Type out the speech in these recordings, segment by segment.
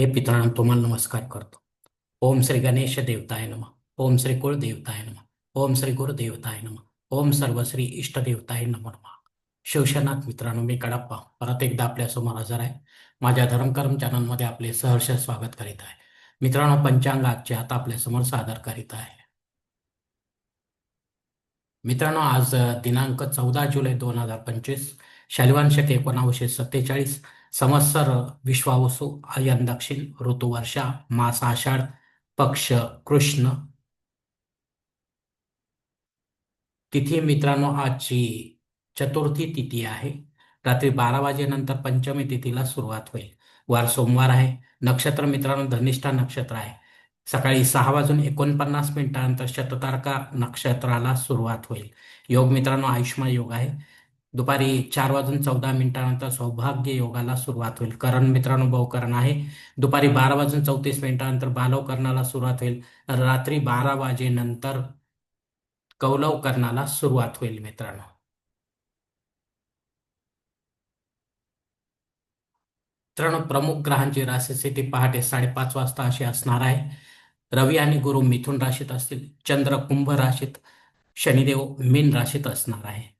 हे पितरांना तुम्हाला नमस्कार करतो. ओम श्री गणेश देवताय नम. ओम श्री कुळ देवताय नम. ओम श्री गुरु देवताय नम. ओम सर्व श्री इष्ट देवताय नम. शिवसेनात मित्रांनो मी कडाप्पा. परत एकदा आपल्यासमोर हजर आहे. माझ्या धर्मकर्म चॅनलमध्ये आपले सहर्ष स्वागत करीत आहे. मित्रांनो पंचांग आजचे आता आपल्यासमोर सादर करीत आहे. मित्रांनो आज दिनांक चौदा जुलै दोन हजार पंचवीस शालिवान शके एकोणावीसशे सत्तेचाळीस संवत्सर विश्वावसु अयन दक्षिण ऋतू वर्षा मास आषाढ पक्ष कृष्ण. तिथी मित्रांनो आजची चतुर्थी तिथी आहे. रात्री बारा वाजेनंतर पंचमी तिथीला सुरुवात होईल. वार सोमवार आहे. नक्षत्र मित्रांनो धनिष्ठा नक्षत्र आहे. सकाळी सहा वाजून एकोणपन्नास मिनिटानंतर शततारका नक्षत्राला सुरुवात होईल. योग मित्रांनो आयुष्मान योग आहे. दुपारी चार वाजून चौदा मिनिटानंतर सौभाग्य योगाला सुरुवात होईल. करण मित्रांनो बहुकरण आहे. दुपारी बारा वाजून चौतीस मिनिटानंतर बालव करणाला सुरुवात होईल. रात्री बारा वाजेनंतर कौलव करणाला सुरुवात होईल मित्रांनो. मित्रांनो प्रमुख ग्रहांची राशी स्थिती पहाटे साडेपाच वाजता अशी असणार आहे. रवी आणि गुरु मिथुन राशीत असतील चंद्र कुंभ राशीत शनिदेव मीन राशीत असणार आहे.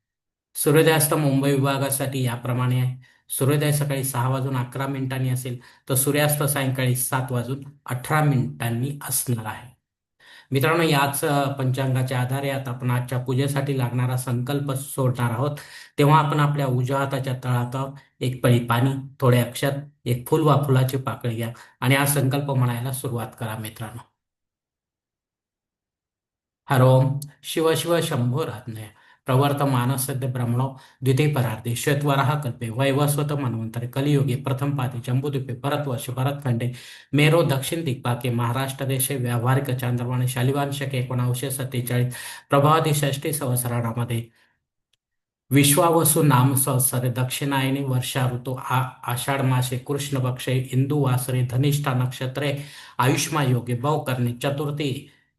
सूर्योदयास्त मुंबई विभागासाठी याप्रमाणे आहे. सूर्योदय सकाळी सहा वाजून अकरा मिनिटांनी असेल तर सूर्यास्त सायंकाळी सात वाजून अठरा मिनिटांनी असणार आहे. मित्रांनो याच पंचांगाच्या आधारे आता आपण आजच्या पूजेसाठी लागणारा संकल्प सोडणार आहोत. तेव्हा आपण आपल्या उजव्या हाताच्या तळहातावर एक पळी पाणी थोडे अक्षर एक फुल वा फुलाची पाकळी घ्या आणि हा संकल्प म्हणायला सुरुवात करा मित्रांनो. हरोम शिव शिव शंभो रात्नय. प्रवर्तमानसद्य ब्रह्मणो द्वितीय परार्धे कल्पे वैवस्वत मन्वंतरे कलियुगे प्रथम पादे जम्बूद्वीपे भरतवर्ष भरतखंडे मेरो दक्षिण दिग्पाके महाराष्ट्र देशे व्यावहारिक चांद्रमाने शालिवान शके सत्तेचाळीस प्रभावती षष्टी संवत्सरामध्ये विश्वावसु नाम संवत्सरे दक्षिणायनी वर्षा ऋतू आ आषाढ मासे कृष्ण इंदू वासरे धनिष्ठा नक्षत्रे आयुष्मा योगे बहुकर्णी चतुर्थी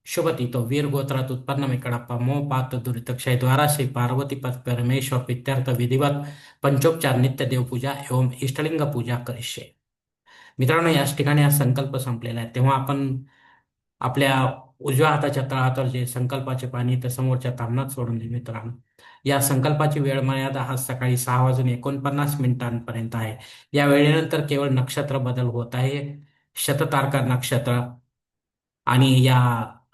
शुभ तिथो वीर गोत्रात దురితక్షయ ద్వారా శ్రీ पात दुरित क्षय द्वाराशी पार्वती पद परमेश्वर पित्यार्थ विधिवत पंचोपचार नित्य देवपूजा एवं इष्टलिंग पूजा करिष्ये मित्रांनो याच ठिकाणी हा संकल्प संपलेला आहे तेव्हा आपण आपल्या उजव्या हाताच्या तळहातावर जे संकल्पाचे पाणी ते समोरच्या तामणात सोडून दे मित्रांनो या संकल्पाची वेळ मर्यादा हा सकाळी सहा वाजून एकोणपन्नास मिनिटांपर्यंत आहे या वेळेनंतर केवळ नक्षत्र बदल होत आहे शततारका नक्षत्र आणि या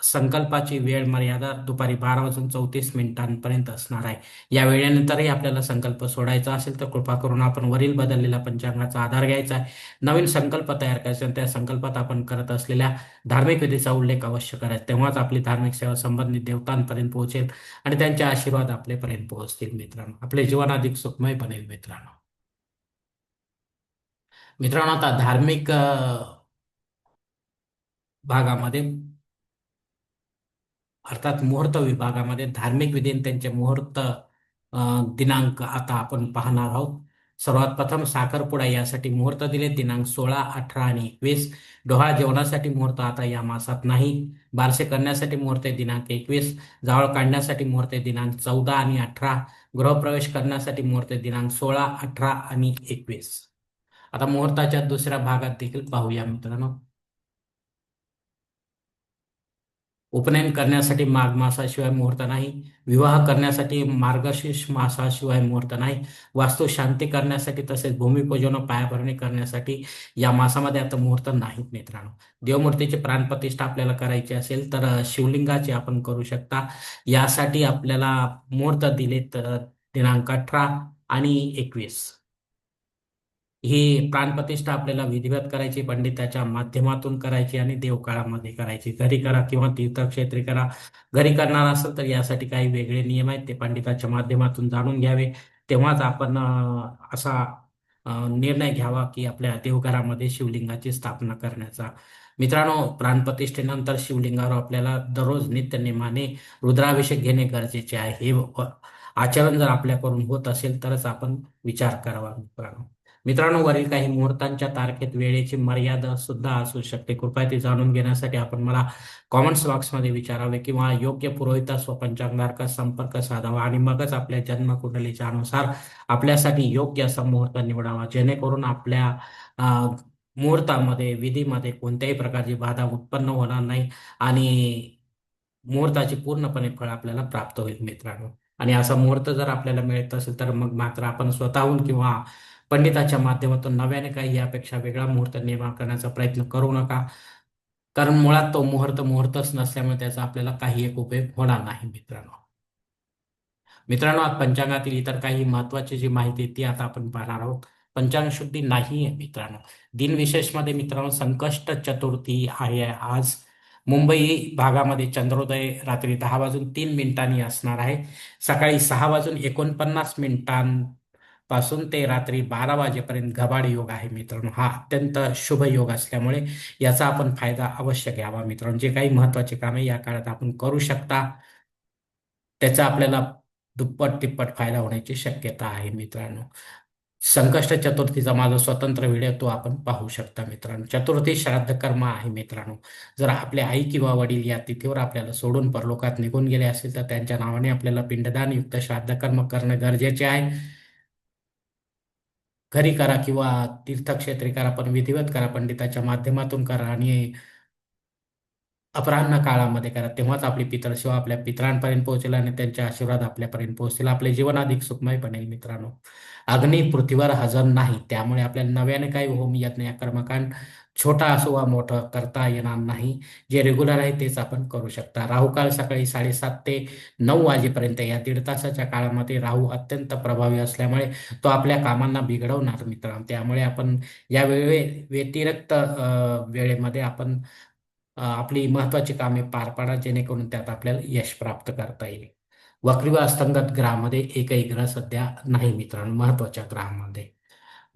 संकल्पाची वेळ मर्यादा दुपारी बारा वाजून चौतीस मिनिटांपर्यंत असणार आहे. या वेळेनंतरही आपल्याला संकल्प सोडायचा असेल तर कृपा करून आपण वरील बदललेल्या पंचांगाचा आधार घ्यायचा आहे. नवीन संकल्प तयार करायचा आणि त्या संकल्पात आपण करत असलेल्या धार्मिक विधीचा उल्लेख अवश्य करायचा. तेव्हाच आपली धार्मिक सेवा संबंधित देवतांपर्यंत पोहोचेल आणि त्यांचे आशीर्वाद आपल्यापर्यंत पोहोचतील मित्रांनो. आपले जीवन अधिक सुखमय बनेल मित्रांनो. मित्रांनो आता धार्मिक भागामध्ये अर्थात मुहूर्त विभागामध्ये धार्मिक विधींत्यांचे त्यांचे मुहूर्त दिनांक आता आपण पाहणार आहोत. सर्वात प्रथम साखरपुडा यासाठी मुहूर्त दिले. दिनांक सोळा अठरा आणि एकवीस. डोहाळ जेवणासाठी मुहूर्त आता या मासात नाही. बारसे करण्यासाठी मुहूर्त दिनांक एकवीस. जावळ काढण्यासाठी मुहूर्त दिनांक चौदा आणि अठरा. गृहप्रवेश करण्यासाठी मुहूर्त दिनांक सोळा अठरा आणि एकवीस. आता मुहूर्ताच्या दुसऱ्या भागात देखील पाहूया मित्रांनो. उपनयन करण्यासाठी माघ मासाशिवाय मुहूर्त नाही विवाह करण्यासाठी मार्गशीर्ष मासाशिवाय मुहूर्त नाही वास्तू शांती करण्यासाठी तसेच भूमिपूजन पायाभरणी करण्यासाठी या मासामध्ये आता मुहूर्त नाहीत मित्रांनो. देवमूर्तीची प्राणप्रतिष्ठा आपल्याला करायची असेल तर शिवलिंगाची आपण करू शकता. यासाठी आपल्याला मुहूर्त दिलेत दिनांक अठरा आणि एकवीस. ही प्राणप्रतिष्ठा आपल्याला विधिवत करायची पंडिताच्या माध्यमातून करायची आणि देवकाळामध्ये करायची. घरी करा किंवा तीर्थक्षेत्री करा. घरी करणार असेल तर यासाठी काही वेगळे नियम आहेत ते पंडिताच्या माध्यमातून जाणून घ्यावे. तेव्हाच आपण असा निर्णय घ्यावा की आपल्या देवघरामध्ये शिवलिंगाची स्थापना करण्याचा. मित्रांनो प्राणप्रतिष्ठेनंतर शिवलिंगावर आपल्याला दररोज नित्य नेमाने रुद्राभिषेक घेणे गरजेचे आहे. हे आचरण जर आपल्याकडून होत असेल तरच आपण विचार करावा मित्रांनो. मित्रांनो वरील काही मुहूर्तांच्या तारखेत वेळेची मर्यादा सुद्धा असू शकते. कृपया ती जाणून घेण्यासाठी आपण मला कॉमेंट्स बॉक्समध्ये विचारावे किंवा योग्य पुरोहिता व पंचांगारका संपर्क साधावा आणि मगच आपल्या जन्मकुंडलीच्या अनुसार आपल्यासाठी योग्य असा मुहूर्त निवडावा. जेणेकरून आपल्या मुहूर्तामध्ये विधीमध्ये कोणत्याही प्रकारची बाधा उत्पन्न होणार नाही आणि मुहूर्ताची पूर्णपणे फळ आपल्याला प्राप्त होईल मित्रांनो. आणि असा मुहूर्त जर आपल्याला मिळत असेल तर मग मात्र आपण स्वतःहून किंवा पंडिताच्या माध्यमातून नव्याने काही यापेक्षा वेगळा मुहूर्त निर्माण करण्याचा प्रयत्न करू नका. कारण मुळात तो मुहूर्त मुहूर्तच नसल्यामुळे त्याचा आपल्याला काही एक उपयोग होणार नाही मित्रांनो. मित्रांनो आज पंचांगातील इतर काही महत्वाची जी माहिती आहे ती आता आपण पाहणार आहोत. पंचांग शुद्धी नाही आहे मित्रांनो. दिनविशेषमध्ये मित्रांनो संकष्ट चतुर्थी आहे आज. मुंबई भागामध्ये चंद्रोदय रात्री दहा वाजून तीन मिनिटांनी असणार आहे. सकाळी सहा वाजून एकोणपन्नास मिनिटां पासून ते रात्री बारा वाजेपर्यंत घबाड योग आहे मित्रांनो. हा अत्यंत शुभ योग असल्यामुळे याचा आपण फायदा अवश्य घ्यावा मित्रांनो. जे काही महत्त्वाचे कामे या काळात आपण करू शकता त्याचा आपल्याला दुप्पट तिप्पट फायदा होण्याची शक्यता आहे मित्रांनो. संकष्ट चतुर्थीचा माझा स्वतंत्र व्हिडिओ तो आपण पाहू शकता मित्रांनो. चतुर्थी श्राद्ध कर्म आहे मित्रांनो. जर आपल्या आई किंवा वडील या तिथीवर आपल्याला सोडून परलोकात निघून गेले असेल तर त्यांच्या नावाने आपल्याला पिंडदान युक्त श्राद्ध कर्म करणं गरजेचे आहे. घरी करा किंवा तीर्थक्षेत्री करा पण विधिवत करा पंडिताच्या माध्यमातून करा आणि अपराह्न काळामध्ये करा. तेव्हाच आपली पितळशिवा आपल्या पितरांपर्यंत पोहोचेल आणि त्यांचे आशीर्वाद आपल्यापर्यंत पोहोचतील. आपले जीवन अधिक सुखमय बनेल मित्रांनो. अग्नी पृथ्वीवर हजर नाही. त्यामुळे आपल्याला नव्याने काही होम यज्ञ या कर्मकांड छोटा असो वा मोठं करता येणार नाही. जे रेग्युलर आहे तेच आपण करू शकता. राहुकाळ सकाळी साडेसात ते नऊ वाजेपर्यंत या दीड तासाच्या काळामध्ये राहू अत्यंत प्रभावी असल्यामुळे तो आपल्या कामांना बिघडवणार मित्रांनो त्यामुळे आपण या वेळे व्यतिरिक्त वेळेमध्ये आपण आपली महत्वाची कामे पार पाडा जेणेकरून त्यात आपल्याला यश प्राप्त करता येईल. वक्री व अस्तंगत ग्रहामध्ये एकही ग्रह सध्या नाही मित्रांनो महत्त्वाच्या ग्रहामध्ये